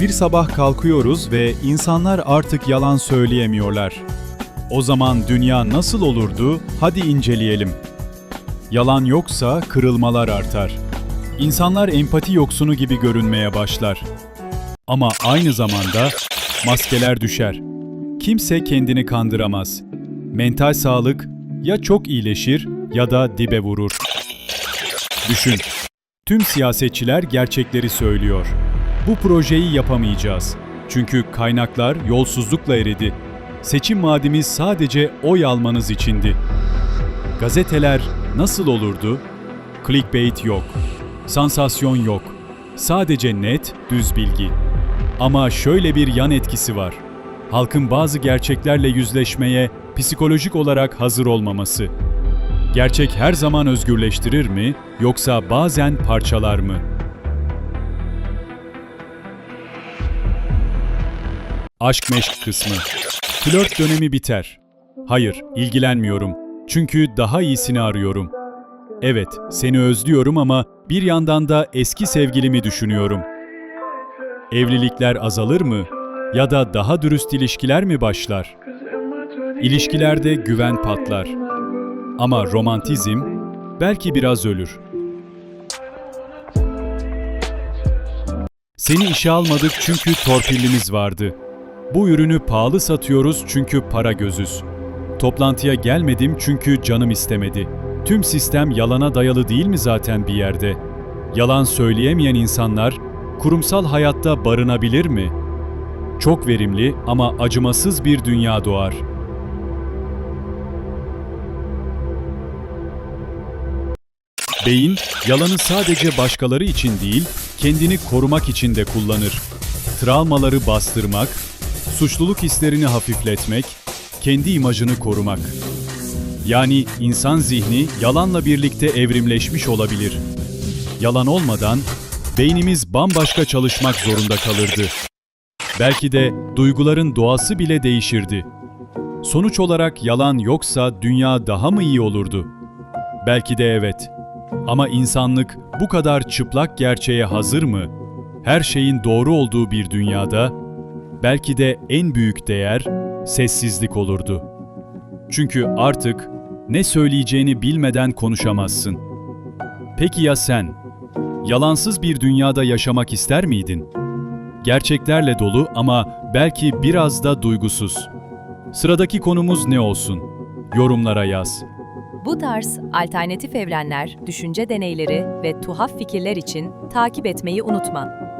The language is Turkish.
Bir sabah kalkıyoruz ve insanlar artık yalan söyleyemiyorlar. O zaman dünya nasıl olurdu? Hadi inceleyelim. Yalan yoksa kırılmalar artar. İnsanlar empati yoksunu gibi görünmeye başlar. Ama aynı zamanda maskeler düşer. Kimse kendini kandıramaz. Mental sağlık ya çok iyileşir ya da dibe vurur. Düşün. Tüm siyasetçiler gerçekleri söylüyor. Bu projeyi yapamayacağız. Çünkü kaynaklar yolsuzlukla eridi. Seçim vaadimiz sadece oy almanız içindi. Gazeteler nasıl olurdu? Clickbait yok. Sansasyon yok. Sadece net, düz bilgi. Ama şöyle bir yan etkisi var. Halkın bazı gerçeklerle yüzleşmeye psikolojik olarak hazır olmaması. Gerçek her zaman özgürleştirir mi yoksa bazen parçalar mı? Aşk meşk kısmı. Flört dönemi biter. Hayır, ilgilenmiyorum. Çünkü daha iyisini arıyorum. Evet, seni özlüyorum ama bir yandan da eski sevgilimi düşünüyorum. Evlilikler azalır mı? Ya da daha dürüst ilişkiler mi başlar? İlişkilerde güven patlar. Ama romantizm belki biraz ölür. Seni işe almadık çünkü torpillimiz vardı. Bu ürünü pahalı satıyoruz çünkü para gözüz. Toplantıya gelmedim çünkü canım istemedi. Tüm sistem yalana dayalı değil mi zaten bir yerde? Yalan söyleyemeyen insanlar kurumsal hayatta barınabilir mi? Çok verimli ama acımasız bir dünya doğar. Beyin, yalanı sadece başkaları için değil, kendini korumak için de kullanır. Travmaları bastırmak, suçluluk hislerini hafifletmek, kendi imajını korumak. Yani insan zihni yalanla birlikte evrimleşmiş olabilir. Yalan olmadan beynimiz bambaşka çalışmak zorunda kalırdı. Belki de duyguların doğası bile değişirdi. Sonuç olarak yalan yoksa dünya daha mı iyi olurdu? Belki de evet. Ama insanlık bu kadar çıplak gerçeğe hazır mı? Her şeyin doğru olduğu bir dünyada belki de en büyük değer sessizlik olurdu. Çünkü artık ne söyleyeceğini bilmeden konuşamazsın. Peki ya sen? Yalansız bir dünyada yaşamak ister miydin? Gerçeklerle dolu ama belki biraz da duygusuz. Sıradaki konumuz ne olsun? Yorumlara yaz. Bu tarz alternatif evrenler, düşünce deneyleri ve tuhaf fikirler için takip etmeyi unutma.